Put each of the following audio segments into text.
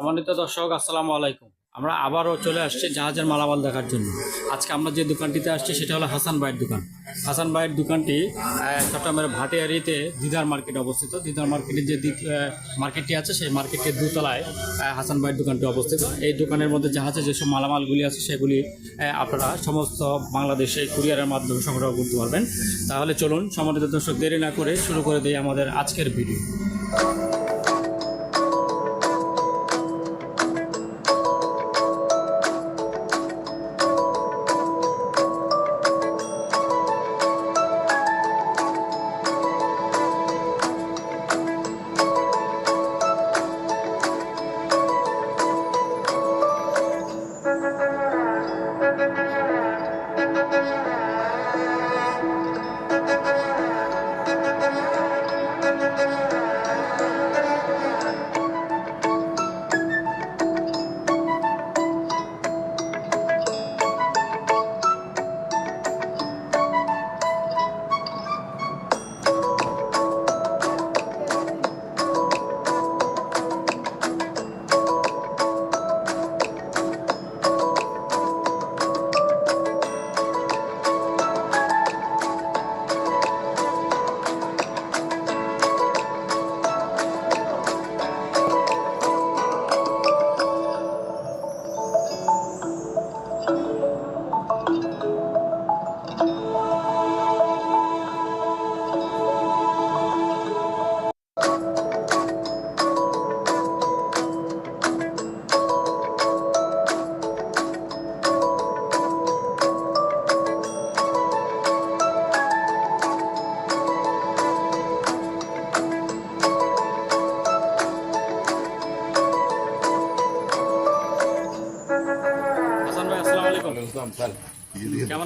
সম্মানিত দর্শক, আসসালামু আলাইকুম। আমরা আবারও চলে আসছি জাহাজের মালামাল দেখার জন্য। আজকে আমরা যে দোকানটিতে আসছি, সেটা হলো হাসান ভাইয়ের দোকান। হাসান ভাইয়ের দোকানটি চট্টগ্রামের ভাটিয়ারিতে দিদার মার্কেটে অবস্থিত। দিদার মার্কেটে যে মার্কেটটি আছে, সেই মার্কেটের দুতলায় হাসান ভাইয়ের দোকানটি অবস্থিত। এই দোকানের মধ্যে জাহাজে যেসব মালামালগুলি আছে, সেগুলি আপনারা সমস্ত বাংলাদেশে কুরিয়ারের মাধ্যমে সংগ্রহ করতে পারবেন। তাহলে চলুন, সম্মানিত দর্শক, দেরি না করে শুরু করে দিই আমাদের আজকের ভিডিও।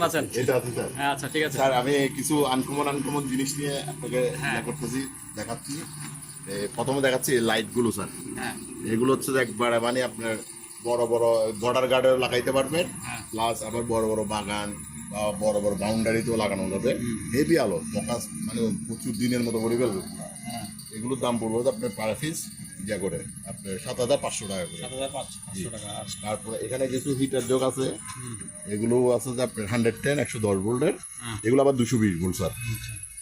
কেমন আছেন? হ্যাঁ আচ্ছা ঠিক আছে। স্যার আমি কিছু আনকমন আনকমন জিনিস নিয়ে আপনাকে হ্যাঁ। করতেছি দেখাচ্ছি। প্রথমে দেখাচ্ছি লাইটগুলো স্যার। হ্যাঁ। এগুলো হচ্ছে যে একবারে মানে আপনার বড় বড় বর্ডার গার্ডে লাগাইতে পারবেন। প্লাস আবার বড় বড় বাগান বা বড় বড় বাউন্ডারিতেও লাগানো যাবে। হেভি আলো ফোকাস মানে প্রচুর দিনের মতো করে ফেলবে। এগুলোর দাম পড়বে আপনার পার পিস ইয়া করে। সাত হাজার পাঁচশো টাকা করে। আচ্ছা তারপরে এখানে কিছু হিটার যোগ আছে। এগুলো আছে যে আপনার হান্ড্রেড টেন একশো দশ ভোল্টের। হ্যাঁ। এগুলো আবার দুশো বিশ ভোল্ট স্যার।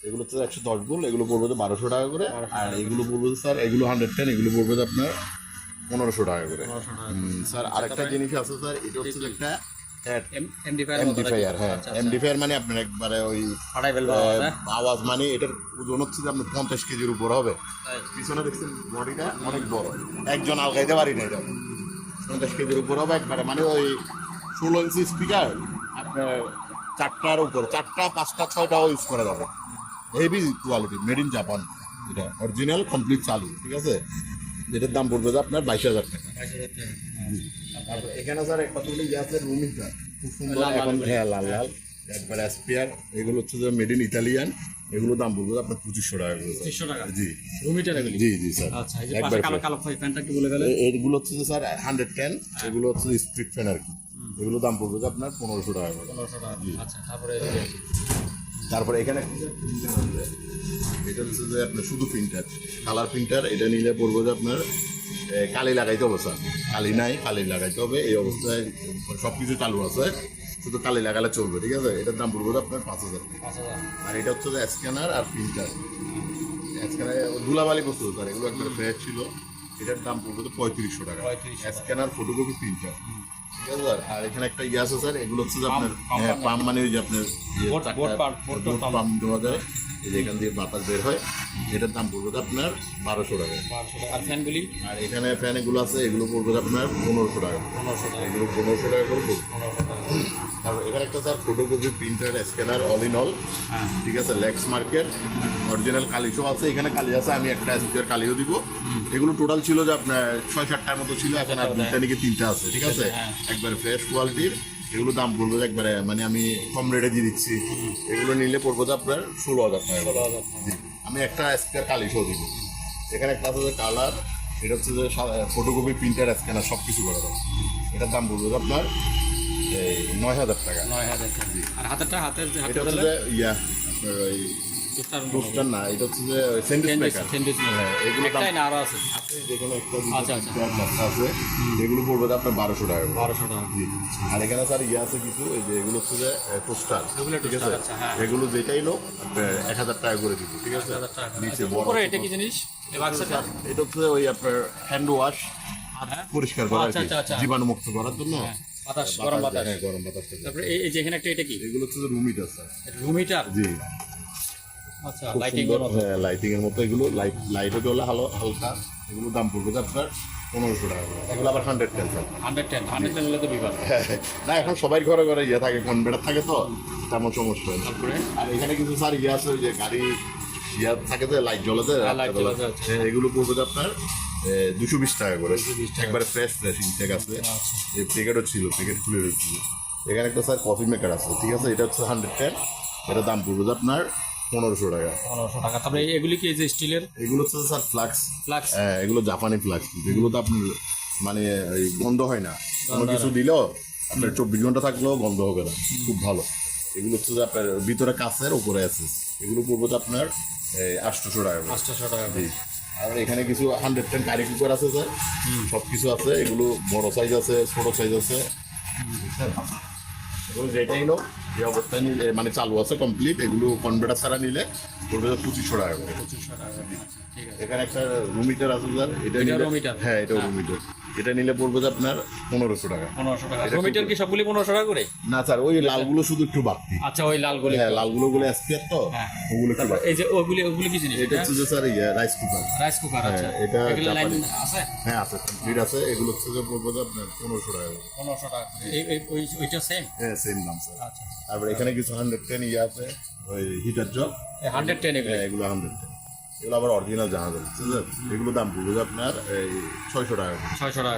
এগুলো হচ্ছে একশো দশ ভোল্ট এগুলো পড়বে যে বারোশো টাকা করে। আর এগুলো পড়বে স্যার এগুলো হান্ড্রেড টেন এগুলো পড়বে যে আপনার পনেরোশো টাকা করে। স্যার আরেকটা জিনিস আছে স্যার এটা হচ্ছে একটা এমডিফায়ার হ্যাঁ। এমডিফায়ার মানে আপনার একবারে ওই আওয়াজ মানে এটার ওজন হচ্ছে যে আপনার পঞ্চাশ কেজির উপর হবে। পিছনে দেখছেন বডিটা অনেক বড়। একজন আলগাইতে পারি না এটা। পঞ্চাশ কেজির উপর হবে একবারে। মানে ওই ষোলো ইঞ্চি স্পিকার আপনার চারটার উপর। চারটা পাঁচটা ছয়টাও ইউজ করা যাবে heavy quality made in Japan এটা অরিজিনাল কমপ্লিট চালু। ঠিক আছে? যেটার দাম পড়বে যে আপনার বাইশ হাজার টাকা। এখানে স্যার কতগুলো ইয়ে আছে রুম হিটার খুব সুন্দর লাল লাল এখন হ্যাঁ লাল লাল। একবারে এগুলো হচ্ছে যে মেড ইন ইটালিয়ান এগুলো দাম আপনার পঁচিশশো টাকা জি। রুমিটার জি জি স্যার আচ্ছা একবার কালো কালো ফ্যানটা কি বলে গেলে এগুলো হচ্ছে যে স্যার হান্ড্রেড টেন এগুলো হচ্ছে ফ্যান আর কি। এগুলো দাম পড়বে যে আপনার পনেরোশো টাকা পনেরোশো টাকা। আচ্ছা তারপরে তারপরে এখানে এটা হচ্ছে যে আপনার শুধু প্রিন্টার কালার প্রিন্টার এটা নিলে পড়বে যে আপনার কালি লাগাইতে হবে স্যার কালি নাই কালি লাগাইতে হবে এই অবস্থায় সব কিছু চালু আছে। শুধু কালি লাগালে চলবে ঠিক আছে? এটার দাম পড়বে আপনার পাঁচ হাজার। আর এটা হচ্ছে যে স্ক্যানার আর প্রিন্টার। স্ক্যানার ধুলাবালি বস্তু স্যার এগুলো একটা ফ্রেশ ছিল। এটার দাম পড়বে তো পঁয়ত্রিশশো টাকা। 3500 স্ক্যানার ফটোকপি প্রিন্টার ঠিক আছে স্যার? আর এখানে একটা ইয়ে আছে স্যার এগুলো হচ্ছে যে আপনার পাম্প হ্যাঁ মানে ওই যে আপনার পাম্প, পাম্প। পাম্প দেওয়া যায়। এই যে এখান দিয়ে বাতাস বের হয় এটার দাম পড়বে আপনার বারোশো টাকা। আর ফ্যানগুলি? আর এখানে ফ্যান এগুলো আছে এগুলো পড়বে আপনার পনেরোশো টাকা। পনেরোশো টাকা। এগুলো পনেরোশো টাকা করে পড়বে। তারপর এখানে একটা sir photocopy printer scanner all in all ঠিক আছে লেক্স মার্কেট অরিজিনাল কালিশো আছে এখানে কালি আছে আমি একটা স্পিয়ার কালিও দিব। এগুলো টোটাল ছিল যে আপনার ছয় সাতটার মতো ছিল এখন আর দুটা নাকি তিনটা আছে ঠিক আছে? একবার ফ্রেশ কোয়ালিটির এগুলো দাম পড়বে যে একবারে মানে আমি কম রেটে দিয়ে দিচ্ছি। এগুলো নিলে পড়ব তো আপনার ষোলো হাজার টাকা ষোলো হাজার আমি একটা স্ক্যার কালি শো দিব। এখানে একটা আছে যে কালার এটা হচ্ছে যে ফটোকপি প্রিন্টার স্ক্যানার সব কিছু করা যাবে এটার দাম পড়বে যে আপনার এই নয় হাজার টাকা। নয় হাজার টাকা। আর হাতেরটা হাতের ইয়া আপনার ওই টোস্টার না এটা হচ্ছে যে স্যান্ডউইচ মেকার স্যান্ডউইচ হ্যাঁ এগুলো একটাই না আরও আছে। আছে যেখানে একটা আচ্ছা, আচ্ছা। তিনটা আছে। এগুলো পড়বে আপনার বারোশো টাকা বারোশো টাকা। জি আর এখানে স্যার ইয়ে আছে কিছু এই যে এগুলো হচ্ছে যে টোস্টার এগুলো ঠিক আছে? আচ্ছা, হ্যাঁ। এগুলো যেটাই লোক এক হাজার টাকা করে দিব ঠিক আছে? নিচে বড় এটা কি জিনিস? এটা? হচ্ছে ওই আপনার হ্যান্ড ওয়াশ হ্যাঁ। পরিষ্কার করা আচ্ছা, আচ্ছা। জীবাণুমুক্ত করার জন্য। বাতাস গরম বাতাস। হ্যাঁ গরম বাতাসটা তারপরে এই এই যে এখানে একটা এটা কি? এগুলো হচ্ছে room heater sir. Room heater জি। লাইটিং সুন্দর। হ্যাঁ এর মতো। এগুলো লাইট লাইটও জ্বলে হালো হালকা এগুলো দাম পড়বে আপনার পনেরোশো টাকা এগুলো আবার hundred ten sir hundred ten hundred ten হলে তো বিভাগ না এখন সবাই ঘরে ঘরে ইয়ে থাকে কনভেটার থাকে তো তেমন সমস্যা হয় তারপরে? আর এখানে কিন্তু স্যার ইয়ে আছে যে গাড়ি ইয়ে থাকে যে লাইট জ্বলে হ্যাঁ, আচ্ছা। হ্যাঁ, এগুলো পড়বে আপনার দুশো বিশ টাকা করে। একবারে ফ্রেশ ফ্রেশ ইনটেক আছে। আচ্ছা। এই প্যাকেটও ছিল প্যাকেট খুলে রয়েছিল এখানে একটা স্যার কফি মেকার আছে ঠিক আছে? এটা হচ্ছে হান্ড্রেড টেন এটা দাম পড়বে আপনার পনেরোশো টাকা। পনেরোশো টাকা। তারপরে এগুলি কি এই যে স্টিলের? এগুলো হচ্ছে স্যার ফ্লাক্স। ফ্লাক্স? হ্যাঁ এগুলো জাপানি ফ্লাক্স। এগুলো তো আপনার মানে এই গন্ধ হয় না। কোনো কিছু দিলেও আপনার চব্বিশ ঘণ্টা থাকলেও গন্ধ হবে না। খুব ভালো। এগুলো হচ্ছে যে আপনার ভিতরে কাছের উপরে আছে। এগুলো পড়ব তো আপনার আটশোশো টাকা। পাঁচশো টাকা জি। আর এখানে কিছু হান্ড্রেড টেন কারি কুকার আছে স্যার। সব কিছু আছে। এগুলো বড় সাইজ আছে ছোট সাইজ আছে। এগুলো যেটাই যে অবস্থায় নিলে মানে চালু আছে কমপ্লিট এগুলো কনভার্টার ছাড়া নিলে পড়বে পঁচিশশো টাকা করে। ঠিক এখানে একটা রুম হিটার আছে স্যার এটা? হ্যাঁ এটা রুম হিটার এটা নিলে পড়বে যে আপনার পনেরোশো টাকা। পনেরোশো টাকা। রুমিটার কি সবগুলি পনেরোশো টাকা করে? না স্যার ওই লালগুলো শুধু একটু বাড়তি। আচ্ছা ওই লালগুলি হ্যাঁ লালগুলো গুলো এসপিআর তো হ্যাঁ। ওগুলো একটু এই যে ওগুলি ওগুলি কি জিনিস? এটা হচ্ছে যে স্যার ইয়ে রাইস কুকার রাইস কুকার আচ্ছা। হ্যাঁ, এটা। আছে? হ্যাঁ আছে কমপ্লিট আছে। এগুলো হচ্ছে যে পড়বে যে আপনার পনেরোশো টাকা করে। পনেরোশো টাকা। এই এই- ওই ওইটা সেম হ্যাঁ সেম দাম স্যার। আচ্ছা। তারপরে এখানে কিছু হান্ড্রেড টেন ইয়ে আছে ওই হিটার জল হান্ড্রেড টেন এগুলো? হ্যাঁ এগুলো হান্ড্রেড টেন এগুলো আবার অরিজিনাল জাহাজ এগুলো দাম পড়বে আপনার এই ছয়শো টাকা ছয়শো টাকা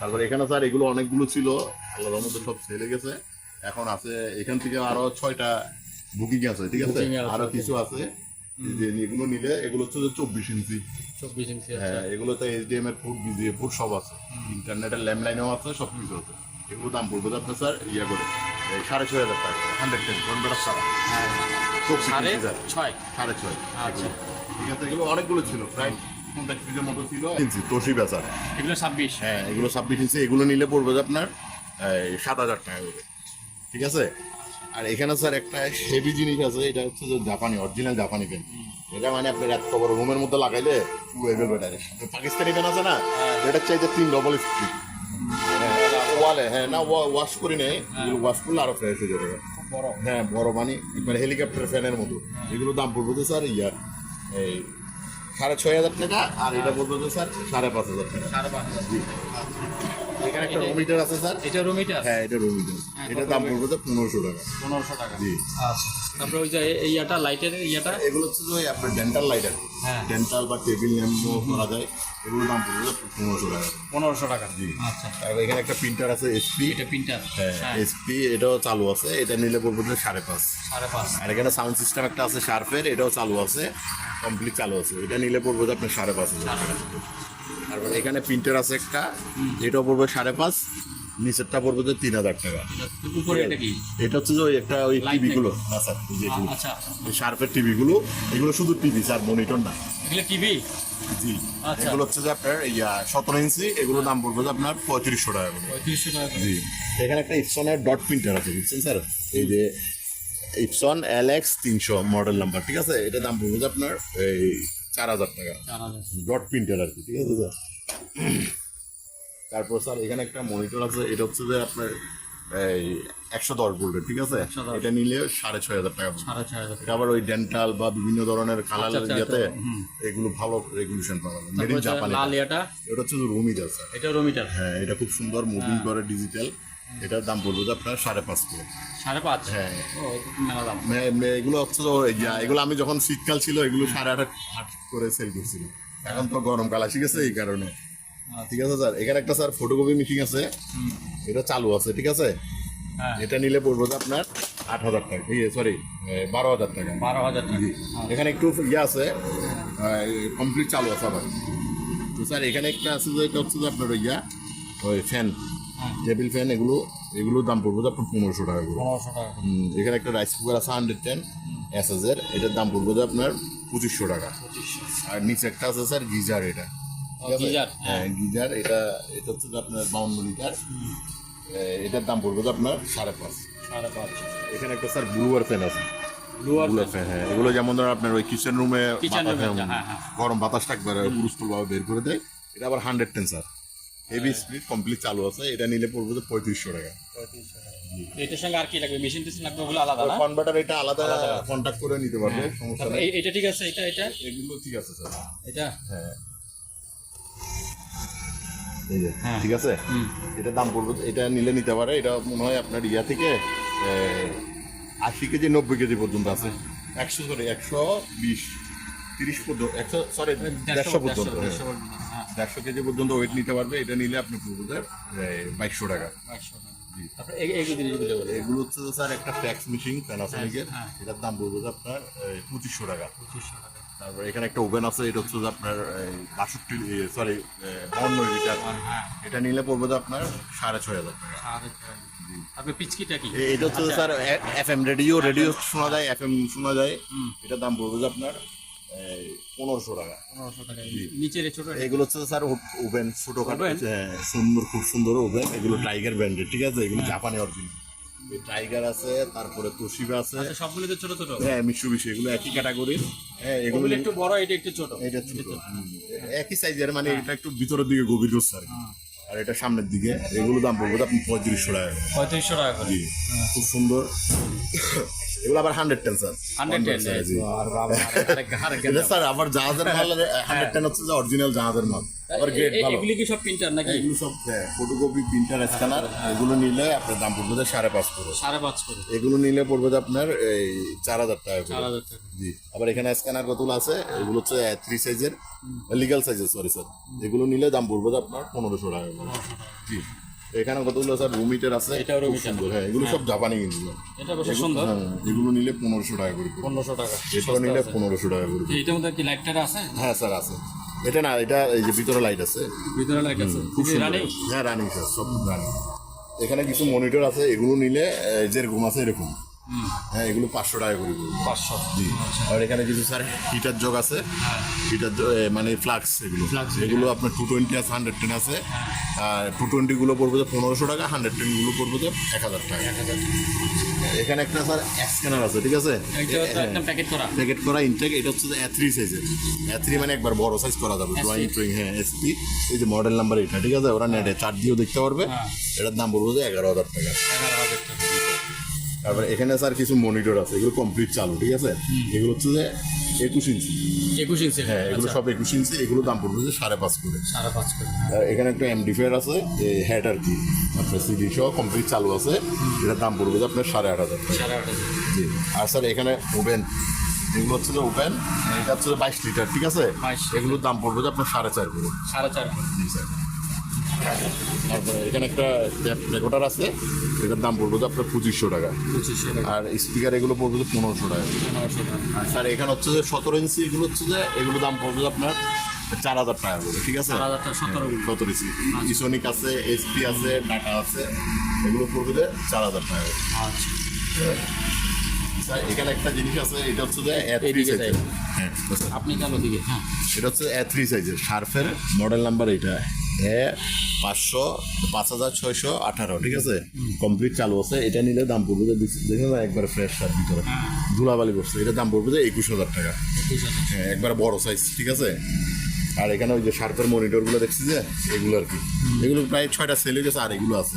তারপরে এখানে স্যার এগুলো অনেকগুলো ছিল আল্লাহর মধ্যে সব ছেড়ে গেছে এখন আছে এখান থেকে আরও ছয়টা বুকিং আছে ঠিক আছে Booking আছে, আরও কিছু আছে এগুলো নিলে এগুলো হচ্ছে চব্বিশ ইঞ্চি চব্বিশ ইঞ্চি হ্যাঁ এগুলোতে এইচডিএম এর ফুট বিজিএ ফুট সব আছে ইন্টারনেটের ল্যান্ডলাইনেও আছে সব কিছু আছে এগুলো দাম পড়বে আপনার স্যার ইয়ে করে সাড়ে ছয় হাজার টাকা হান্ড্রেড টেন কনভার্টার সারা সাড়ে ছয় সাড়ে ছয় আচ্ছা ঠিক আছে? এগুলো অনেকগুলো ছিল প্রায় পঞ্চাশ পিসের মতো ছিল। ইঞ্চি তোষি বেচার। এগুলো ছাব্বিশ। হ্যাঁ এগুলো ছাব্বিশ ইঞ্চি এগুলো নিলে পড়বে যে আপনার সাত হাজার টাকা করে। ঠিক আছে? আর এখানে স্যার একটা হেভি জিনিস আছে এটা হচ্ছে যে জাপানি অরিজিনাল জাপানি পেন এটা মানে আপনার এত বড় রুমের মধ্যে লাগাইলে পাকিস্তানি পেন আছে না? এটা চাইতে তিন ডবল স্পিড ওয়ালে হ্যাঁ না ওয়াশ করি নেই। এগুলো ওয়াশ করলে আরও ফ্রেশ হয়ে যাবে। হ্যাঁ বড় মানে একবার হেলিকপ্টার ফ্যানের মতো। এগুলো দাম পড়বে তো স্যার ইয়ার এই সাড়ে ছয় হাজার টাকা আর এটা বলব স্যার সাড়ে পাঁচ হাজার টাকা সাড়ে পাঁচ হাজার। এখানে একটা রুম হিটার আছে স্যার এটা হ্যাঁ এটা রুম হিটার এটার দাম পড়বে তো পনেরোশো টাকা। পনেরোশো টাকা। জি। আচ্ছা। তারপরে ওই যে ইয়াটা লাইটের ইয়াটা? এগুলো হচ্ছে যে আপনার ডেন্টাল লাইট আর হ্যাঁ। ডেন্টাল বা টেবিল ল্যাম্পও করা যায় এগুলোর দাম পড়বে পনেরোশো টাকা। পনেরোশো টাকা। জি। আচ্ছা। তারপর এখানে একটা প্রিন্টার আছে এসপি এটা প্রিন্টার হ্যাঁ হ্যাঁ। এসপি এটাও চালু আছে এটা নিলে পড়বে সাড়ে পাঁচ। সাড়ে পাঁচ। আর এখানে সাউন্ড সিস্টেম একটা আছে শার্পের এটাও চালু আছে কমপ্লিট চালু আছে। এটা নিলে পড়বে আপনার সাড়ে পাঁচ হাজার। তারপর এখানে প্রিন্টার আছে একটা এটাও পড়বে সাড়ে পাঁচ নিচেরটা পড়বে তো তিন হাজার টাকা। এটা হচ্ছে যে ওই একটা ওই টিভি গুলো না স্যার আচ্ছা শার্পের টিভি গুলো এগুলো শুধু টিভি স্যার মনিটর না। টিভি জি। আচ্ছা। এগুলো হচ্ছে যে আপনার ইয়া সতেরো ইঞ্চি এগুলো দাম পড়বে যে আপনার পঁয়ত্রিশশো টাকা পঁয়ত্রিশশো টাকা জি। এখানে একটা ইপসনের ডট প্রিন্টার আছে বুঝছেন স্যার এই যে ইপসন এল এক্স তিনশো মডেল নাম্বার ঠিক আছে? এটা দাম পড়বে যে আপনার এই চার হাজার টাকা। ডট প্রিন্টার আর কি ঠিক আছে? স্যার তারপর স্যার এখানে একটা মনিটর আছে এটা হচ্ছে যে আপনার এই একশো দশ ভোল্টের ঠিক আছে? এটা নিলে সাড়ে ছয় হাজার টাকা ছয় হাজার। এটা আবার ওই ডেন্টাল বা বিভিন্ন ধরনের কালার আচ্ছা, আচ্ছা, ইয়েতে এগুলো ভালো রেগুলেশন পাওয়া যায় মেড ইন জাপানি এটা। হচ্ছে রুমিজ আছে এটা রুমিটার হ্যাঁ এটা খুব সুন্দর মুভিং করে ডিজিটাল এটার দাম পড়বে যে আপনার সাড়ে পাঁচ করে সাড়ে পাঁচ? হ্যাঁ। এগুলো হচ্ছে এগুলো আমি যখন শীতকাল ছিল এগুলো সাড়ে আট আট করে সেল করছিল এখন তো গরমকাল আসি গেছে এই কারণে। ঠিক আছে স্যার। এখানে একটা স্যার ফটোকপি মেশিন আছে। এটা চালু আছে ঠিক আছে? হ্যাঁ। এটা নিলে পড়বে যে আপনার আট হাজার টাকা। ইয়ে সরি বারো হাজার টাকা। বারো হাজার টাকা। এখানে একটু ইয়ে আছে। কমপ্লিট চালু আছে আবার। তো স্যার এখানে একটা আছে যে এটা হচ্ছে যে আপনার ইয়া ওই ফ্যান। টেবিল ফ্যান এগুলো এগুলোর দাম পড়বে যে আপনার পনেরোশো টাকা করে। পনেরোশো টাকা এখানে একটা রাইস কুকার আছে হান্ড্রেড টেন এসএসের এটার দাম পড়বে যে আপনার পঁচিশশো টাকা। আর নিচে একটা আছে স্যার গিজার এটা? গিজার, হ্যাঁ গিজার এটা এটা হচ্ছে আপনার বাউন্ন লিটার। এটার দাম পড়বে আপনার সাড়ে পাঁচ। সাড়ে পাঁচ। এখানে একটা স্যার ব্লুয়ার ফ্যান আছে। হ্যাঁ। এগুলো যেমন ধরুন আপনার ওই কিচেন রুমে হ্যাঁ, হ্যাঁ। গরম বাতাসটা একবার পুরুষ্টল ভাবে বের করে দেয় এটা আবার hundred ten sir heavy speed complete চালু আছে। এটা নিলে পড়বে যে পঁয়ত্রিশশো টাকা। এটার সঙ্গে আর কি লাগবে? মেশিন টেশিন লাগবে ওগুলো আলাদা না? কনভার্টার এটা আলাদা কন্ট্যাক্ট করে নিতে পারবে সমস্যা নেই। এটা ঠিক আছে? এটা এটা? এগুলো ঠিক আছে স্যার। এটা? হ্যাঁ। এই যে, হ্যাঁ। ঠিক আছে? এটা দাম পড়বে এটা নিলে নিতে পারে। এটা মনে হয় আপনার ইয়া থেকে আশি কেজি নব্বই কেজি পর্যন্ত আছে। একশো সরি একশো বিশ তিরিশ পর্যন্ত একশো সরি দেড়শো পর্যন্ত। দেড়শো কেজি পর্যন্ত ওয়েট নিতে পারবে এটা নিলে আপনি পড়বে বাইশশো টাকা। একশো এগুলো হচ্ছে স্যার একটা ফ্যাক্স মেশিন প্যানাসোনিকের। এটার দাম পড়বে আপনার পঁচিশশো টাকা। তারপর এখানে একটা ওভেন আছে এটা হচ্ছে আপনার বাষট্টি সরি বাউন্ন লিটার হ্যাঁ। এটা নিলে পড়বে আপনার সাড়ে ছয় হাজার টাকা। পিচকিটা কি? এটা হচ্ছে sir F M radio radio শোনা যায় এফ এম শোনা যায়। এটার দাম পড়বে যে আপনার পনেরোশো টাকা। নিচের ছোট এগুলো হচ্ছে স্যার ওভেন ছোটো সুন্দর খুব সুন্দর ওভেন। এগুলো টাইগার ব্র্যান্ডের ঠিক আছে? এগুলো জাপানি অরিজিনাল টাইগার আছে তারপরে তোশিবা আছে। আচ্ছা সবগুলো তো ছোট ছোট? হ্যাঁ মিশুবিশি এগুলো একই ক্যাটাগরির। হ্যাঁ এগুলো একটু বড় এটা একটু ছোট? এটা ছোট। একই সাইজের মানে এটা একটু ভিতরের দিকে গভীর হচ্ছে আর আর এটা সামনের দিকে এগুলো দাম পড়বে আপনি পঁয়ত্রিশশো টাকা পঁয়ত্রিশশো টাকা খুব সুন্দর। এগুলো আবার হান্ড্রেড টেন স্যার স্যার আবার জাহাজের মাল হান্ড্রেড টেন হচ্ছে যে অরিজিনাল জাহাজের মাল। আবার গ্রেড ভালো। এগুলি কি সব প্রিন্টার নাকি? এগুলো সব ফটোকপি প্রিন্টার স্ক্যানার এগুলো নিলে আপনার দাম পড়বে যে সাড়ে পাঁচ করে। সাড়ে পাঁচ করে। এগুলো নিলে পড়বে যে আপনার এই চার হাজার টাকা চার হাজার টাকা। জি। আবার এখানে স্ক্যানার কতগুলো আছে? এগুলো হচ্ছে থ্রি সাইজের লিগাল সাইজের সরি স্যার এগুলো নিলে দাম পড়বে যে আপনার পনেরোশো টাকা জি। এখানে কতগুলো স্যার রুমিটের আছে? এটা খুব সুন্দর। হ্যাঁ এগুলো সব জাপানি কিন্তু। এটা বেশ সুন্দর। হ্যাঁ এগুলো নিলে পনেরোশো টাকা করে পনেরোশো টাকা। এটাও নিলে পনেরোশো টাকা করে। এটার মধ্যে কি লাইটটা আছে? হ্যাঁ স্যার আছে। এটা না এটা এই যে ভিতরে লাইট আছে। ভিতরে লাইট আছে। খুব সুন্দর। হ্যাঁ রানিং স্যার সব রানিং এখানে কিছু মনিটর আছে এগুলো নিলে যে যেরকম আছে এরকম। হ্যাঁ এগুলো পাঁচশো টাকা করে পড়বে। পাঁচশো। জি। আর এখানে কিছু স্যার? হিটার জগ আছে। হিটার মানে ফ্লাক্স এগুলো। এগুলো আপনার টু টোয়েন্টি আছে হান্ড্রেড টেন আছে। আর টু টোয়েন্টি গুলো পড়বে যে পনেরোশো টাকা হান্ড্রেড টেনগুলো পড়বে যে এক হাজার টাকা। এখানে একটা স্যার স্ক্যানার আছে ঠিক আছে? প্যাকেট করা। প্যাকেট করা ইনটেক এটা হচ্ছে এ থ্রি সাইজের এ থ্রি মানে একবার বড় সাইজ করা যাবে। ড্রয়িং ট্রয়িং হ্যাঁ এসপি এই যে মডেল নাম্বার এটা ঠিক আছে? ওরা নেটে চার দিয়েও দেখতে পারবে। হ্যাঁ। এটার দাম পড়বে যে এগারো হাজার টাকা। এগারো হাজার টাকা। তারপরে এখানে স্যার কিছু মনিটর আছে এগুলো কমপ্লিট চালু ঠিক আছে? এগুলো হচ্ছে যে একুশ ইঞ্চি। একুশ ইঞ্চি হ্যাঁ এগুলো সব একুশ ইঞ্চি এগুলো দাম পড়বে যে সাড়ে পাঁচ করে। সাড়ে পাঁচ করে। এখানে একটা এমডিফায়ার আছে হেড আর কি। আপনার সিডি সহ কমপ্লিট চালু আছে এটার দাম পড়বে যে আপনার সাড়ে আট হাজার সাড়ে আট হাজার। জি। আর স্যার এখানে ওভেন এগুলো হচ্ছে যে ওভেন এটা হচ্ছে বাইশ লিটার ঠিক আছে? এগুলোর দাম পড়বে যে আপনার সাড়ে চার করে। সাড়ে চার করে। জি স্যার। তারপরে এখানে একটা রেকর্ডার আছে এটার দাম পড়বে যে আপনার পঁচিশশো টাকা। পঁচিশশো টাকা। আর স্পিকার এগুলো পড়বে যে পনেরোশো টাকা। পনেরোশো টাকা। আর এখানে হচ্ছে যে সতেরো ইঞ্চি এগুলো হচ্ছে যে এগুলো দাম পড়বে আপনার চার হাজার টাকা করে ঠিক আছে? সতেরো ইঞ্চি ইসোনিক আছে এসপি আছে টাটা আছে এগুলো পড়বে চার হাজার টাকা করে। আচ্ছা। এখানে একটা জিনিস আছে এটা হচ্ছে যে সাইজের হ্যাঁ আপনি কেন দিকে হ্যাঁ। এটা হচ্ছে এ থ্রি সাইজের শার্ফের মডেল নাম্বার এটা এ পাঁচশো পাঁচ হাজার ছয়শো আঠারো ঠিক আছে? কমপ্লিট চালু আছে। এটা নিলে দাম পড়বে যে দেখুন না একবার ফ্রেশ শার্ট ভিতরে। ধুলাবালি করছে এটা দাম পড়বে যে একুশ হাজার টাকা। হ্যাঁ একবার বড় সাইজ ঠিক আছে? আর এখানে ওই যে শার্পের মনিটরগুলো দেখছি যে এগুলো আর কি। এগুলো প্রায় ছয়টা সেল হয়ে গেছে আর এগুলো আছে।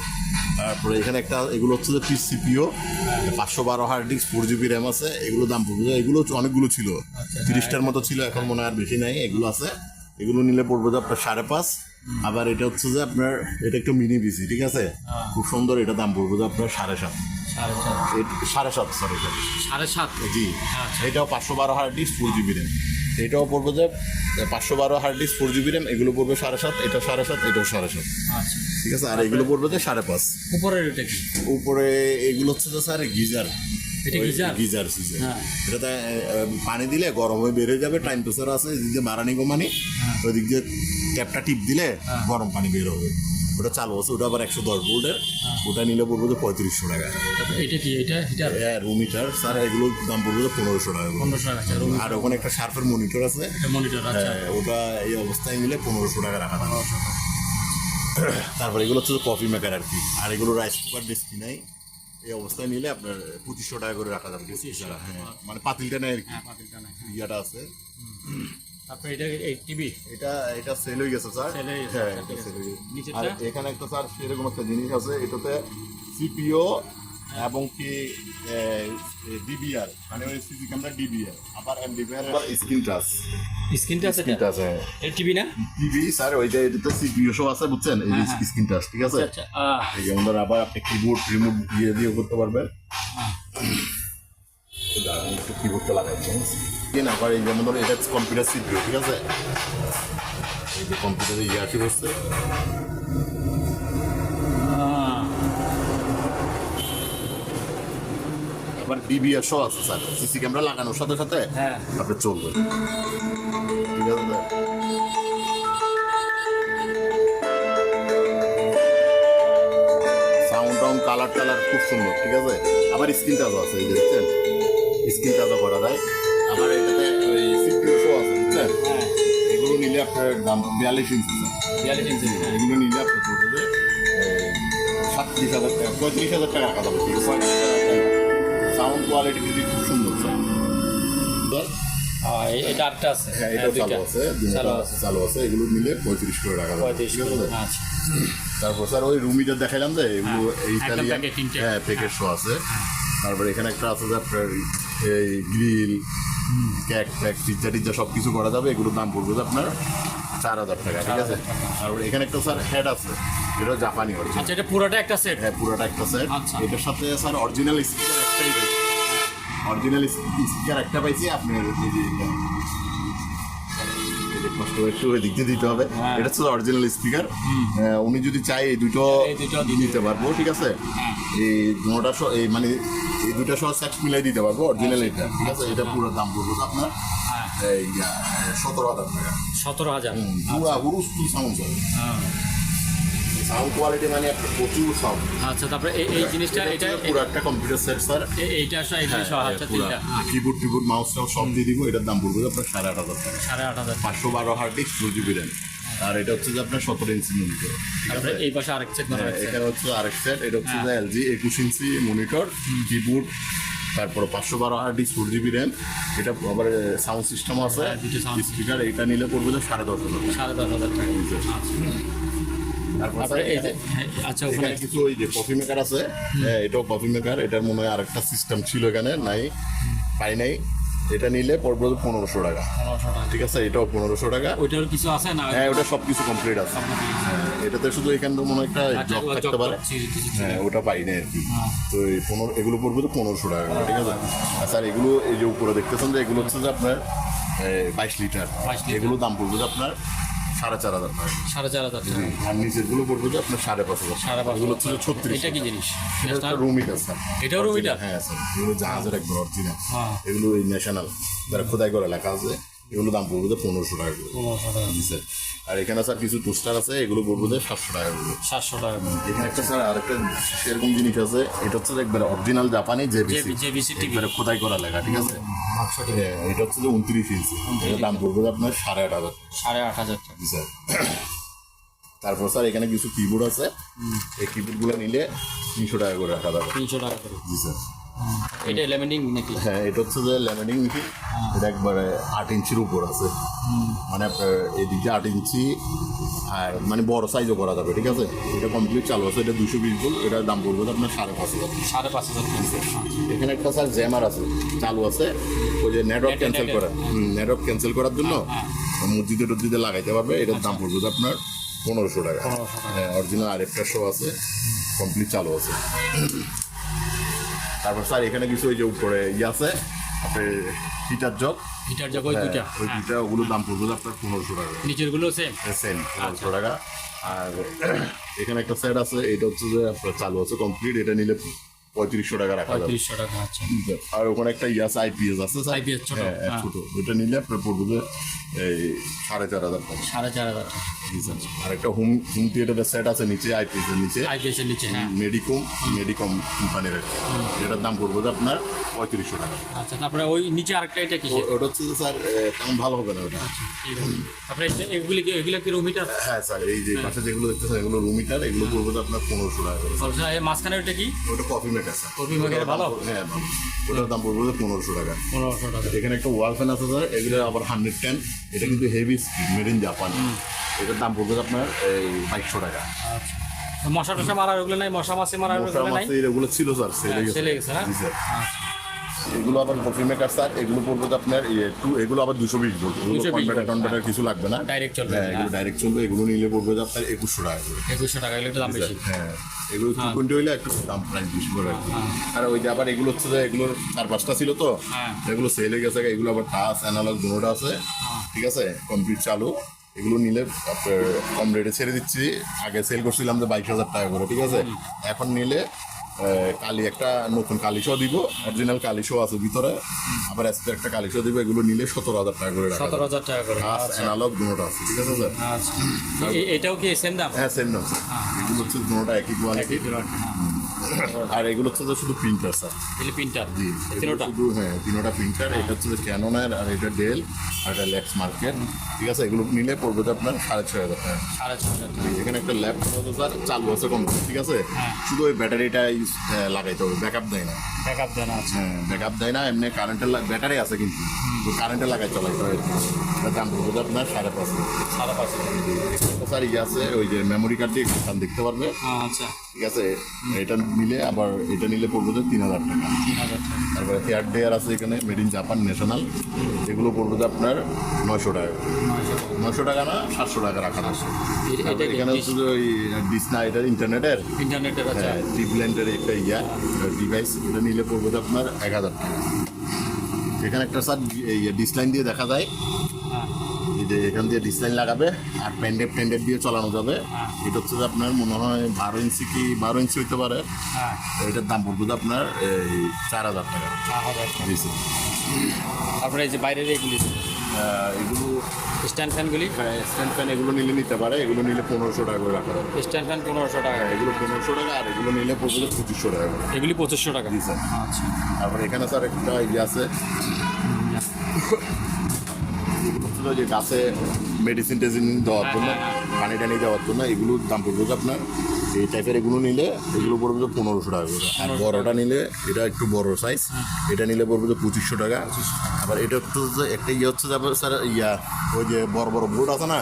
তারপরে এখানে একটা এগুলো হচ্ছে যে পিস সিপিও পাঁচশো বারো hard disk four GB RAM আছে। এগুলো দাম পড়বে এগুলো অনেকগুলো ছিল। তিরিশটার মতো ছিল এখন মনে হয় আর বেশি নাই। এগুলো আছে। এগুলো নিলে পড়বে যে আপনার সাড়ে পাঁচ আবার এটা হচ্ছে যে আপনার এটা একটু মিনি বিসি ঠিক আছে? খুব সুন্দর এটা দাম পড়বে যে আপনার সাড়ে সাত। সাড়ে সাত। এটা সাড়ে সাত জি। এটাও পাঁচশো বারো hard disk four GB RAM এটাও পড়বে যে পাঁচশো বারো hard disk four GB RAM এগুলো পড়বে সাড়ে সাত এটা সাড়ে সাত এটাও সাড়ে সাত। আচ্ছা। ঠিক আছে? আর এগুলো পড়বে যে সাড়ে পাঁচ। উপরে উপরে এগুলো হচ্ছে যে স্যার গিজার। হ্যাঁ। এটাতে পানি দিলে গরম হয়ে বেড়ে যাবে টাইম প্রেসার আছে এদিক দিয়ে বাড়ানি কমানি ওই দিক দিয়ে ট্যাপটা টিপ দিলে গরম পানি বের হবে। ওটা চালু আছে ওটা আবার একশো দশ ভোল্টের। ওটা নিলে পড়বে যে পঁয়ত্রিশশো টাকা। এটা কি? এটা হিটার? হ্যাঁ রুম হিটার স্যার এগুলোর দাম পড়বে যে পনেরোশো টাকা। পনেরোশো টাকা রুম আর ওখানে একটা শার্পের মনিটর আছে। মনিটর আচ্ছা। হ্যাঁ, ওটা এই অবস্থায় নিলে পনেরোশো টাকা রাখা থাকে তারপরে এগুলো হচ্ছে কফি মেকার আর কি। আর এগুলো রাইস কুকার ডিস্কি নাই। এই অবস্থায় নিলে আপনার পঁচিশশো টাকা করে রাখা যাবে। হ্যাঁ মানে পাতিলটা নেই আর কি। হ্যাঁ পাতিলটা নাই। ইয়াটা আছে। তারপরে এটা এই টিভি? এটা এটা সেল হয়ে গেছে স্যার। Sell হয়ে গেছে, হ্যাঁ আচ্ছা, এটা ঠিক হয়ে গেছে। আর এখানে একটা স্যার সেরকম একটা জিনিস আছে এটাতে সিপিও এবং কি ডিবিআর মানে ওই সিসি ক্যামেরা ডিবিআর আবার এমডিবিআর স্ক্রিন টাচ স্ক্রিনটা আছে স্ক্রিন টাচ হ্যাঁ। এটা টিভি না? টিভি স্যার ওইটা এটাতে সিপিও সহ আছে বুঝছেন? এই হ্যাঁ, হ্যাঁ। স্ক্রিন টাচ ঠিক আছে? আচ্ছা এই যেমন ধর আবার আপনি কিবোর্ড রিমোট দিয়ে দিয়ে করতে পারবেন। কিবোর্ডটা না আবার এই যেমন ধরো এটা কম্পিউটার সিপিও ঠিক আছে এই যে কম্পিউটারে ইয়ে আসি আহ, আবার ডিবিআর সহ আছে স্যার। সিসি ক্যামেরা লাগানোর সাথে সাথে হ্যাঁ। আপনার চলবে। ঠিক আছে? সাউন্ড টাউন্ড কালার টালার খুব সুন্দর ঠিক আছে? আবার স্ক্রিন টাচও আছে এই দেখছেন? স্ক্রিন টাচও করা যায়। আবার এটাতে ওই সিপিও শো আছে হ্যাঁ। এগুলো নিলে আপনার দাম বিয়াল্লিশ ইঞ্চি বিয়াল্লিশ ইঞ্চি হ্যাঁ। এগুলো নিলে আপনার পড়বে সাতত্রিশ হাজার টাকা পঁয়ত্রিশ হাজার টাকা রাখা যাবে ঠিক আছে সাউন্ড কোয়ালিটি কিন্তু খুব সুন্দর স্যার এটা আটটা আছে। হ্যাঁ হ্যাঁ, এটাও চালু আছে চালু আছে। চালু আছে এগুলো মিলে পঁয়ত্রিশ করে টাকা পঁয়ত্রিশ ঠিক আছে? আচ্ছা। তারপর স্যার ওই রুমিটা দেখাইলাম যে এগুলো ইতালিয়ান হ্যাঁ প্যাকেট শো আছে। তারপরে এখানে একটা আছে আপনার এই গ্রিল ক্যাক ট্যাক পিজ্জা টিজ্জা সব কিছু করা যাবে এগুলোর দাম পড়বে যে আপনার চার হাজার টাকা ঠিক আছে? আর এখানে একটা স্যার হেড আছে এটা জাপানি অরিজিনাল আচ্ছা এটা পুরোটা একটা সেট হ্যাঁ পুরোটা একটা সেট আচ্ছা। এটার সাথে স্যার অরিজিনাল স্পিকার একটাই পাইছি অরিজিনাল স্পিকার একটা পাইছি আপনি এই যে এটা। এই যে কষ্ট করে একটু ওই দিক দিয়ে দিতে হবে। হ্যাঁ। এটা হচ্ছে অরিজিনাল স্পিকার উনি যদি চাই এই দুটো দিতে পারব ঠিক আছে? এই দুটা এই মানে এই দুটো সহ সেট মিলাই দিতে পারব অরিজিনাল এটা ঠিক আছে? এটা পুরো দাম পড়বে আপনার হ্যাঁ। এই সতেরো হাজার টাকা। সতেরো হাজার। পুরো হুরুস কি সাউন্ড হ্যাঁ। সাউন্ড কোয়ালিটি মানে একটা প্রচুর সাউন্ড আচ্ছা তারপরে এই এই জিনিসটা এটা পুরো একটা কম্পিউটার সেট স্যার এইটা আসলে এই জিনিস আচ্ছা তিনটা। কিবোর্ড টিবোর্ড মাউস সব দিয়ে দিব এটার দাম পড়বে আপনার সাড়ে আট হাজার টাকা। সাড়ে আট হাজার। পাঁচশো বারো hard disk four GB RAM আর এটা হচ্ছে যে আপনার সতেরো ইঞ্চি মনিটর এই পাশে আরেক সেট হ্যাঁ, এখানে হচ্ছে আরেক সেট এটা হচ্ছে যে এলজি একুশ ইঞ্চি মনিটর কিবোর্ড তারপর পাঁচশো বারো ডিস্ক ফোর জিবি র্যাম এটা আবার সাউন্ড সিস্টেম আছে হ্যাঁ, স্পিকার এটা নিলে পড়বে যে সাড়ে দশ হাজার সাড়ে দশ হাজার টাকা। তারপরে হ্যাঁ, আচ্ছা ওখানে কিছু ওই যে কফি মেকার আছে। হ্যাঁ এটাও কফি মেকার এটার মনে হয় আরেকটা সিস্টেম ছিল এখানে নাই পাই নাই। এটা নিলে পড়বে পনেরোশো টাকা। ঠিক আছে? এটাও পনেরোশো টাকা। ওইটার কিছু আছে না? হ্যাঁ ওটা সব কিছু কমপ্লিট আছে। হ্যাঁ, এটাতে শুধু এখান থেকে মনে হয় একটা আচ্ছা, জব থাকতে পারে। হ্যাঁ ওটা পাই না আর কি। হ্যাঁ। তো এই পনেরো এগুলো পড়বে তো পনেরোশো টাকা ঠিক আছে? আর স্যার এগুলো এই যে উপরে দেখতেছেন যে এগুলো হচ্ছে যে আপনার বাইশ লিটার। 22 লিটার। এগুলো দাম পড়বে যে আপনার সাড়ে চার হাজার সাড়ে চার হাজার আর নিচেরগুলো পড়বে যে আপনার সাড়ে পাঁচ হাজার। সাড়ে পাঁচ এগুলো হচ্ছে ছত্রিশ। এটা কি জিনিস? এটা রুমিটা রুম স্যার। এটাও রুমিটা? হ্যাঁ স্যার। এগুলো জাহাজের একবার অরিজিনাল হ্যাঁ। এগুলো এই ন্যাশনাল যারা খোদাই করে লেখা আছে এগুলো দাম পড়বে পনেরোশো টাকা করে। পনেরোশো টাকা। জি স্যার আর এখানে স্যার কিছু টোস্টার আছে এগুলো পড়বে সাতশো টাকা করে। সাতশো টাকা এখানে একটা স্যার আরেকটা সেরকম জিনিস আছে এটা হচ্ছে একবারে অরিজিনাল জাপানি জেবিসি TV একবারে খোদাই করা লেখা ঠিক আছে? এটা হচ্ছে যে উনত্রিশ ইঞ্চি এটার দাম পড়বে আপনার সাড়ে আট হাজার সাড়ে আট হাজার টাকা। জি স্যার তারপর স্যার এখানে কিছু কিবোর্ড আছে। এই কিবোর্ডগুলো নিলে তিনশো টাকা করে রাখা যাবে তিনশো টাকা করে। জি স্যার এটা লেমিনিং নাকি? হ্যাঁ এটা হচ্ছে যে ল্যামিনিং মেশিন। এটা একবারে আট ইঞ্চির উপর আছে। মানে আপনার এদিকে আট ইঞ্চি আর মানে বড় সাইজও করা যাবে ঠিক আছে? এটা কমপ্লিট চালু আছে এটা দুশো বিশ ভোল্ট এটার দাম পড়বে আপনার সাড়ে পাঁচ হাজার। সাড়ে পাঁচ হাজার এখানে একটা স্যার জ্যামার আছে চালু আছে। ওই যে নেটওয়ার্ক ক্যান্সেল করা। নেটওয়ার্ক ক্যান্সেল করার জন্য মসজিদে টসজিদে লাগাইতে পারবে এটার দাম পড়বে তো আপনার পনেরোশো টাকা। হ্যাঁ অরিজিনাল আরেকটা শো আছে কমপ্লিট চালু আছে। তারপর স্যার এখানে কিছু ওই যে উপরে ইয়ে আছে আপনার হিটার জগ হিটার জগ ওই দুইটা। হ্যাঁ, ওই দুইটা ওগুলোর দাম পড়বে আপনার পনেরোশো টাকা। নিচেরগুলো সেম সেম পনেরোশো টাকা। আর এখানে একটা সেট আছে এটা হচ্ছে যে আপনার চালু আছে কমপ্লিট এটা নিলে পঁয়ত্রিশশো টাকা রাখা যাবে। টাকা আচ্ছা। আর ওখানে একটা ইয়াস আইপিএস আছে IPS ছোট, হ্যাঁ হ্যাঁ। ছোট। ওইটা নিলে আপনার পড়বে যে এই সাড়ে চার হাজার টাকা। সাড়ে চার হাজার টাকা। আর একটা হোম হোম থিয়েটারের সেট আছে নিচে আইপিএস এর নিচে। আইপিএস এর নিচে হ্যাঁ। মেডিকম মেডিকম কোম্পানির আর এটার দাম পড়বে যে আপনার পঁয়ত্রিশশো টাকা। আচ্ছা তারপরে ওই নিচে আরেকটা এটা কিসের ও- ওটা হচ্ছে স্যার তেমন ভালো হবে না ওটা। তারপরে এটা- এগুলি কি এগুলো কি রুমিটার হ্যাঁ স্যার এই যে পাশে যেগুলো দেখতেছেন এগুলো রুম হিটার এগুলো পড়বে আপনার পনেরোশো টাকা মাঝখানে ওইটা কি? ওটা কফি মেকার স্যার ভালো? হ্যাঁ ভালো। ওটার দাম পড়বে পনেরোশো টাকা। পনেরোশো টাকা। এখানে একটা ওয়াল ফ্যান আছে স্যার এগুলো আবার হান্ড্রেড টেন এটা কিন্তু হেভি মেড ইন জাপান এটার দাম পড়বে আপনার এই বাইশশো টাকা। আচ্ছা। মশা টশা মারা ওগুলো নাই? মশা মাছি মারা ওগুলো নাই? এগুলো ছিল স্যার সেলে গেছে। সেলে গেছে, হ্যাঁ? জি স্যার এগুলো আবার কফি মেকার স্যার এগুলো পড়বে আপনার ইয়ে টু এগুলো আবার দুশো বিশ ভোল্ট এগুলো 220 কনভার্টার টনভার্টার কিছু লাগবে না। Direct চলবে, হ্যাঁ এগুলো হ্যাঁ। ডাইরেক্ট চলবে এগুলো নিলে পড়বে আপনার একুশশো টাকা করে। একুশশো টাকা এগুলো দাম বেশি। হ্যাঁ। এগুলো টু টোয়েন্টি হইলে একটু দাম প্রাইস বেশি করে আর আর ওই যে আবার এগুলো হচ্ছে যে এগুলো চার পাঁচটা ছিল তো হ্যাঁ। এগুলো সেল হয়ে গেছে এগুলো আবার টাচ অ্যানালগ দুটোটা আছে। ঠিক আছে কমপ্লিট চালু। এগুলো নিলে আপনার কম রেটে ছেড়ে দিচ্ছি। আগে সেল করছিলাম যে বাইশ হাজার টাকা করে ঠিক আছে। এখন নিলে কালি একটা নতুন কালি শো দিব অরিজিনাল কালি শো আছে ভিতরে আবার এসপি একটা কালি শো দিব এগুলো নিলে সতেরো হাজার টাকা করে রাখা সতেরো হাজার টাকা করে। আর অ্যানালগ দুটো আছে ঠিক আছে স্যার? আচ্ছা। এটাও কি সেম দাম? হ্যাঁ সেম দাম। স্যার এগুলো হচ্ছে দুটোটা একই কোয়ালিটি আর এগুলো হচ্ছে শুধু প্রিন্টার স্যার ফিলিপিনটার জি তিনোটা? শুধু হ্যাঁ তিনোটা প্রিন্টার এটা হচ্ছে ক্যাননের আর এটা ডেল আর এটা লেক্স মার্কেট ঠিক আছে? এগুলো নিলে পড়বে যে আপনার সাড়ে ছয় হাজার টাকা। সাড়ে ছ হাজার এখানে একটা ল্যাপটপ স্যার চালু আছে কম ঠিক আছে? শুধু ওই ব্যাটারিটা ইউজ লাগাইতে হবে ব্যাকআপ দেয় না। ব্যাকআপ দেন আছে হ্যাঁ ব্যাকআপ দেয় না এমনি কারেন্টের ব্যাটারি আছে কিন্তু। তো কারেন্টে লাগাই চালাইতে হয় দাম পড়বে আপনার সাড়ে পাঁচ সাড়ে পাঁচ স্যার ইয়ে আছে ওই যে মেমোরি কার্ড দিয়ে দেখতে পারবে। আচ্ছা। ঠিক আছে? এটা নিলে আবার এটা নিলে পড়বে যে তিন হাজার টাকা। তারপরে হেয়ার ডেয়ার আছে এখানে মেড ইন জাপান ন্যাশনাল এগুলো পড়বে যে আপনার নয়শো টাকা। নয়শো টাকা। না সাতশো টাকা রাখা আছে। এখানে হচ্ছে যে ওই ডিসনা এটা ইন্টারনেটের ইন্টারনেটের আছে হ্যাঁ টিপল্যান্ডের একটা ইয়া ডিভাইস এটা নিলে পড়বে যে আপনার এক হাজার টাকা। এখানে একটা স্যার ডিসলাইন দিয়ে দেখা যায়। হ্যাঁ। এখান দিয়ে ডিসলাইন লাগাবে আর প্যান্ডেপ প্যান্ডেপ দিয়ে চালানো যাবে। হ্যাঁ। এটা হচ্ছে যে আপনার মনে হয় বারো ইঞ্চি কি বারো ইঞ্চি হইতে পারে। হ্যাঁ। এটার দাম পড়বে আপনার এই চার হাজার টাকা। জি স্যার তারপরে এই যে বাইরের এগুলি এগুলো স্ট্যান্ড ফ্যানগুলি? স্ট্যান্ড ফ্যান এগুলো নিলে নিতে পারে এগুলো নিলে পনেরোশো টাকা করে রাখা যাবে। স্ট্যান্ড ফ্যান পনেরোশো টাকা। হ্যাঁ, এগুলো পনেরোশো টাকা আর এগুলো নিলে পড়বে পঁচিশশো টাকা করে। এগুলি পঁচিশশো টাকা। জি স্যার। আচ্ছা। তারপরে এখানে স্যার একটা ইয়ে আছে। এগুলো যে গাছে মেডিসিন টেডিসিন দেওয়ার জন্য পানি টানি দেওয়ার জন্য এগুলোর দাম পড়বে আপনার এই টাইপের এগুলো নিলে এগুলো পড়বে যে পনেরোশো টাকা করে। আর বড়টা নিলে এটা একটু বড় সাইজ এটা নিলে পড়বে যে পঁচিশশো টাকা। আবার এটা হচ্ছে যে একটা ইয়ে হচ্ছে যাবে স্যার ইয়া ওই যে বড় বড় বোর্ড আছে না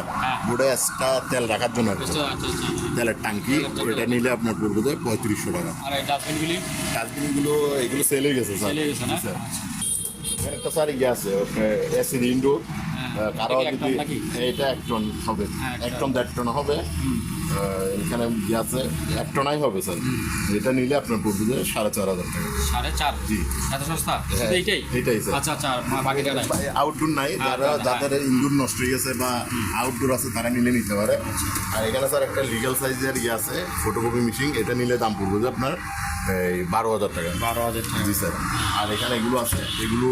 বোর্ডে একটা তেল রাখার জন্য। আচ্ছা আচ্ছা আচ্ছা। তেলের ট্যাঙ্কি এটা নিলে আপনার পড়বে যে পঁয়ত্রিশশো টাকা। ডাস্টবিনগুলি? এগুলো সেল হয়ে গেছে স্যার। একটা স্যার ইয়ে আছে এসিড ইনডোর কারও যদি নাকি? এটা এক টন হবে। হ্যাঁ, এক টন দেড় টন হবে। এখানে আছে এক টনাই হবে স্যার। এটা নিলে আপনার পড়বে সাড়ে চার হাজার টাকা। সাড়ে চার? জি। এত সস্তা? হ্যাঁ, এইটাই? এইটাই, স্যার। আচ্ছা আচ্ছা বাকিটা নাই? আউটডোর নাই। যারা হ্যাঁ, হ্যাঁ। যাদের ইনডোর নষ্ট হয়ে গেছে বা আউটডোর আছে তারা নিলে নিতে পারে। আর এখানে স্যার একটা লিগাল সাইজের ইয়ে আছে ফটোকপি মেশিন এটা নিলে দাম পড়বে যে আপনার এই বারো হাজার টাকা। বারো হাজার টাকা। জি স্যার। আর এখানে এগুলো আছে। এগুলো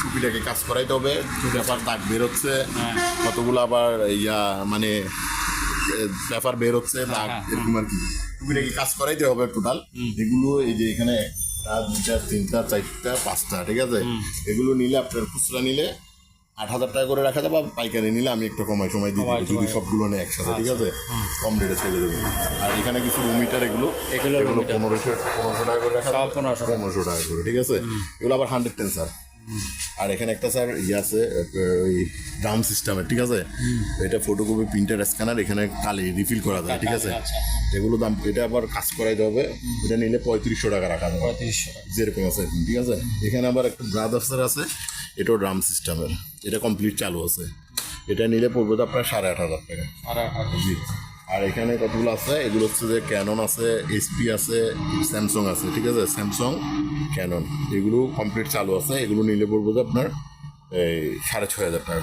টুপিটাকে কাজ করাইতে হবে পেপার দাগ বেরোচ্ছে হ্যাঁ। কতগুলো আবার ইয়া মানে পেপার বের হচ্ছে দাগ হ্যাঁ, এরকম আর কি। টুপিটাকে কাজ করাইতে হবে টোটাল এগুলো এই যে এখানে দুইটা তিনটা চারটা পাঁচটা ঠিক আছে? এগুলো নিলে আপনার খুচরা নিলে আট হাজার টাকা করে রাখা যাবে পাইকারি নিলে আমি একটু কমাই সময় দিই কমাই যদি। সবগুলো নেই একসাথে ঠিক আছে? কম রেটে ছেড়ে দেবো আর এখানে কিছু রুমিটার এগুলো এগুলো। পনেরোশো পনেরোশো টাকা করে রাখা। পনেরোশো। পনেরোশো টাকা করে ঠিক আছে? এগুলো আবার হান্ড্রেড টেন স্যার আর এখানে একটা স্যার ইয়ে আছে ওই ড্রাম সিস্টেমের ঠিক আছে? এটা ফটোকপি প্রিন্টার স্ক্যানার এখানে কালি রিফিল করা যায় ঠিক আছে? আচ্ছা। এগুলো দাম এটা আবার কাজ করাইতে হবে। এটা নিলে পঁয়ত্রিশশো টাকা রাখা যাবে। যেরকম আছে ঠিক আছে? এখানে আবার একটা ব্রাদার্সের আছে এটাও ড্রাম সিস্টেমের। এটা কমপ্লিট চালু আছে। এটা নিলে পড়বে তো আপনার সাড়ে আট হাজার টাকা। সাড়ে আট হাজার। জি। আর এখানে কতগুলো আছে? এগুলো হচ্ছে যে ক্যানন আছে এইচপি আছে স্যামসং আছে ঠিক আছে? স্যামসং ক্যানন এগুলো কমপ্লিট চালু আছে। এগুলো নিলে পড়ব যে আপনার এই সাড়ে ছয় হাজার টাকা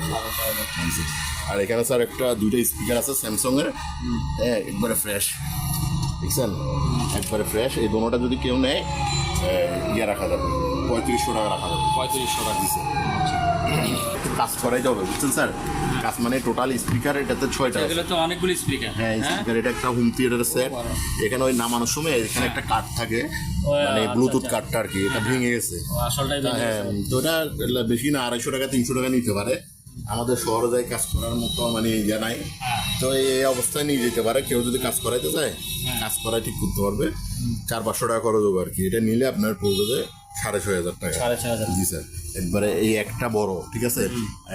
আর এখানে স্যার একটা দুইটা স্পিকার আছে স্যামসং এর হ্যাঁ একবারে ফ্রেশ দেখছেন? একবারে ফ্রেশ এই দোনোটা যদি কেউ নেয় ইয়ে রাখা যাবে। পঁয়ত্রিশশো টাকা রাখা যাবে। পঁয়ত্রিশশো টাকা। দিচ্ছে কাজ করাই যাবে বুঝছেন স্যার? কাজ মানে টোটাল স্পিকার এটাতে ছয়টা এগুলো তো অনেকগুলি স্পিকার হ্যাঁ স্পিকার এটা একটা হোম থিয়েটার সেট এখানে ওই নামানোর সময় এখানে একটা কাঠ থাকে মানে আচ্ছা, ব্লুটুথ আচ্ছা। কাঠটা আর কি এটা ভেঙে গেছে। হ্যাঁ তো এটা বেশি না আড়াইশো টাকা তিনশো টাকা নিতে পারে। আমাদের শহরে যাই কাজ করার মতো মানে ইয়ে নাই। তো এই অবস্থায় নিয়ে যেতে পারে কেউ যদি কাজ করাইতে চায় কাজ করাই ঠিক করতে পারবে। চার পাঁচশো টাকা খরচ হবে আর কি এটা নিলে আপনার পড়বে সাড়ে ছয় হাজার টাকা। সাড়ে ছয় হাজার। জি স্যার। একবারে এই একটা বড় ঠিক আছে?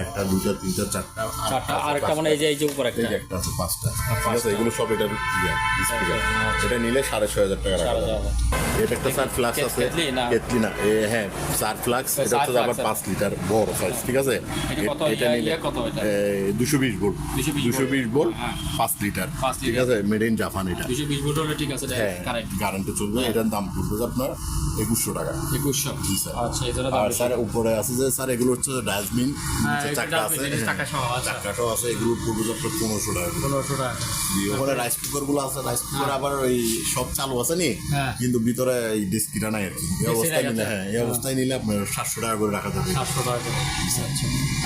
একটা দুইটা তিনটা চারটা চারটা আর একটা মানে এই যে এই যে উপর একটা। একটা আছে পাঁচটা। ঠিক আছে? এগুলো সব এটার ইয়ে, এটা নিলে সাড়ে ছয় হাজার টাকা রাখা যাবে। এটা একটা স্যার ফ্লাক্স আছে। কেতলি না? এ, হ্যাঁ স্যার ফ্লাক্স এটা হচ্ছে আবার পাঁচ লিটার বড় সাইজ ঠিক আছে? এটা এটা? নিলে এটা? দুশো বিশ ভোল্ট দুশো বিশ ভোল্ট হ্যাঁ। পাঁচ লিটার। ঠিক আছে? মেড ইন জাপান এটা। দুশো বিশ হলে ঠিক আছে হ্যাঁ কারেন্ট গ্যারান্টি চলবে। এটার দাম পড়বে আপনার একুশশো টাকা। একুশশো। জি স্যার। আচ্ছা আর স্যার উপরে আছে যে স্যার এগুলো হচ্ছে ডাস্টবিন হ্যাঁ, চাকা আছে চাকা সহ, আচ্ছা। আছে এগুলো পনেরোশো টাকা পনেরোশো টাকা। ওখানে রাইস কুকারগুলো আছে রাইস কুকার আবার ওই সব চালু আছে নি হ্যাঁ। কিন্তু ভিতরে এই ডিস্কিটা নাই আর কি। এই অবস্থায় নিলে হ্যাঁ এই অবস্থায় নিলে আপনার সাতশো টাকা করে রাখা যাবে। সাতশো টাকা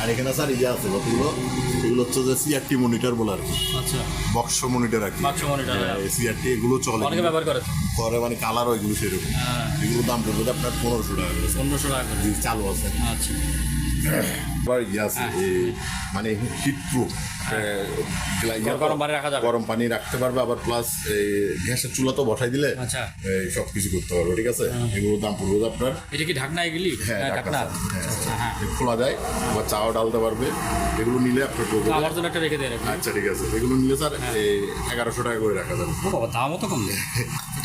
আর এখানে স্যার ইয়ে আছে কতগুলো? এগুলো হচ্ছে যে সিআরটি মনিটর বলে আর কি। আচ্ছা। বক্স মনিটর আর কি। বাক্স হ্যাঁ। সিআরটি এগুলো চলে অনেকে ব্যবহার করে। মানে কালার এগুলো সেরকম। হ্যাঁ। এগুলো দাম পড়বে আপনার পনেরোশো টাকা করে। পনেরোশো টাকা চালু আছে। আচ্ছা। ইয়ে মানে হিট প্রুফ গরম পানি রাখা যাবে। গরম পানি রাখতে পারবে আবার প্লাস এই গ্যাসের চুলা তো বসাই দিলে আচ্ছা। সব কিছু করতে পারবে ঠিক আছে? এগুলোর দাম পড়বে আপনার। এটা কি ঢাকনা এগুলি? হ্যাঁ হ্যাঁ, ঢাকনা। হ্যাঁ, আচ্ছা, হ্যাঁ। খোলা যায় আবার চাও ডালতে পারবে। এগুলো নিলে আপনার পড়বে আমার জন্য একটা রেখে রাখি আচ্ছা ঠিক আছে। এগুলো নিলে স্যার এগারোশো টাকা করে রাখা যাবে। দামও তো কম।